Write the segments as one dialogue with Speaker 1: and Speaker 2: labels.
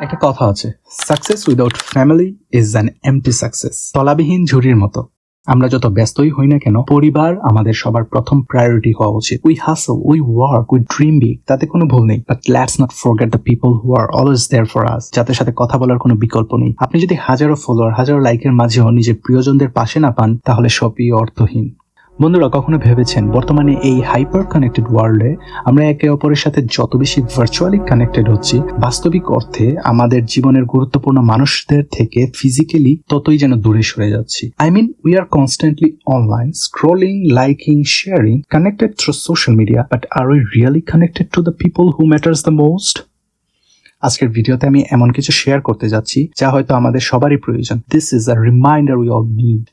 Speaker 1: একটা কথা আছে। Success without family is an empty success তলাবিহীন ঝুড়ির মতো। আমরা যত ব্যস্তই হই না কেন, পরিবার আমাদের সবার প্রথম প্রায়োরিটি হওয়া উচিত। We hustle we work we dream big তাতে কোনো ভুল নেই। But let's not forget the people who are always there for us যাদের সাথে কথা বলার কোনো বিকল্প নেই। আপনি যদি হাজারো ফলোয়ার হাজারো লাইকের মাঝেও নিজের প্রিয়জনদের পাশে না পান, তাহলে সবই অর্থহীন। বন্ধুরা, কখনো ভেবেছেন বর্তমানে এই হাইপার কানেক্টেড ওয়ার্ল্ডে আমরা একে অপরের সাথে যত বেশি ভার্চুয়ালি কানেক্টেড হচ্ছি, বাস্তবিক অর্থে আমাদের জীবনের গুরুত্বপূর্ণ মানুষদের থেকে ফিজিক্যালি ততই যেন দূরে সরে যাচ্ছি। I mean we are constantly online scrolling liking sharing connected through social media but are we really connected to the people who matters the most আজকের ভিডিওতে আমি এমন কিছু শেয়ার করতে যাচ্ছি, যা হয়তো আমাদের সবারই প্রয়োজন। This is a reminder we all need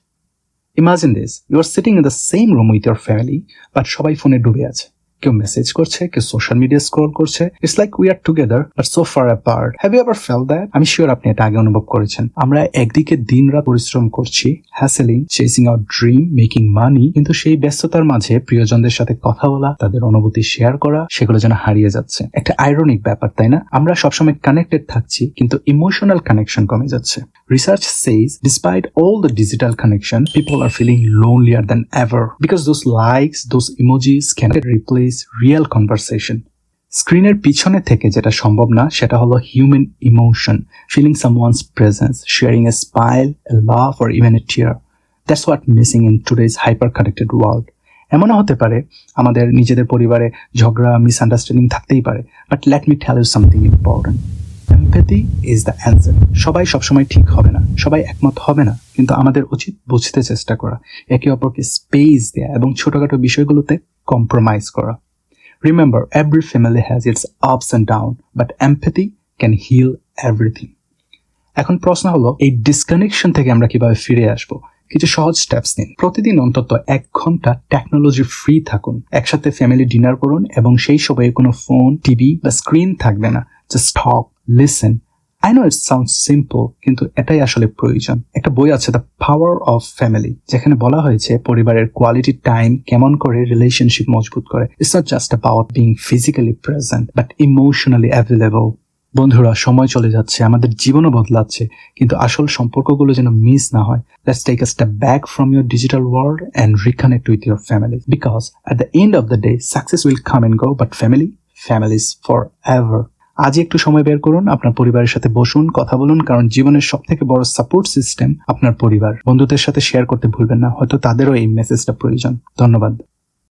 Speaker 1: imagine this you are sitting in the same room with your family but সবাই ফোনে ডুবে আছে। কেউ মেসেজ করছে, কেউ সোশ্যাল মিডিয়া স্ক্রল করছে। It's like we are together but so far apart have you ever felt that আমি sure আপনি এটা আগে অনুভব করেছেন। আমরা একদিকে দিনরাত পরিশ্রম করছি hustling chasing our dream making money কিন্তু সেই ব্যস্ততার মাঝে প্রিয়জনদের সাথে কথা বলা, তাদের অনুভূতি শেয়ার করা, সেগুলো যেন হারিয়ে যাচ্ছে। একটা আইরনিক ব্যাপার, তাই না? আমরা সবসময় কানেক্টেড থাকছি, কিন্তু ইমোশনাল কানেকশন কমে যাচ্ছে। Research says despite all the digital connection, people are feeling lonelier than ever because those likes, those emojis cannot replace real conversation. স্ক্রিনের পিছনে থেকে যেটা সম্ভব না সেটা হলো human emotion feeling someone's presence sharing a smile love or even a tear that's what missing in today's hyper connected world এমনও হতে পারে আমাদের নিজেদের পরিবারে ঝগড়া মিসআন্ডারস্ট্যান্ডিং থাকতেই পারে but let me tell you something important empathy is the answer সবাই সবসময় ঠিক হবে না। সবাই একমত হবে না। কিন্তু আমাদের উচিত বুঝতে চেষ্টা করা, একে অপরকে স্পেস দেয়া এবং ছোটখাটো বিষয়গুলোতে কম্প্রোমাইজ করা। Remember every family has its ups and down but empathy can heal everything এখন প্রশ্ন হলো, এই ডিসকানেকশন থেকে আমরা কীভাবে ফিরে আসব? কিছু সহজ স্টেপস নিন। প্রতিদিন অন্তত এক ঘণ্টা টেকনোলজি ফ্রি থাকুন। একসাথে ফ্যামিলি ডিনার করুন এবং সেই সময়ে কোনো ফোন টিভি বা স্ক্রিন থাকবে না। Just talk listen I know it sound simple কিন্তু এটাই আসলে প্রয়োজন। একটা বই আছে দ্য পাওয়ার অফ ফ্যামিলি যেখানে বলা হয়েছে পরিবারের কোয়ালিটি টাইম কেমন করে রিলেশনশিপ মজবুত করে। It's not just about being physically present but emotionally available বন্ধুরা, সময় চলে যাচ্ছে, আমাদের জীবনও বদলাচ্ছে, কিন্তু আসল সম্পর্কগুলো যেন মিস না হয়। Let's take a step back from your digital world and reconnect with your family because at the end of the day success will come and go but family family's forever আজই একটু সময় বের করুন, আপনার পরিবারের সাথে বসুন, কথা বলুন, কারণ জীবনের সব থেকে বড় সাপোর্ট সিস্টেম আপনার পরিবার। বন্ধুদের সাথে শেয়ার করতে ভুলবেন না, হয়তো তাদেরও এই মেসেজটা প্রয়োজন। ধন্যবাদ।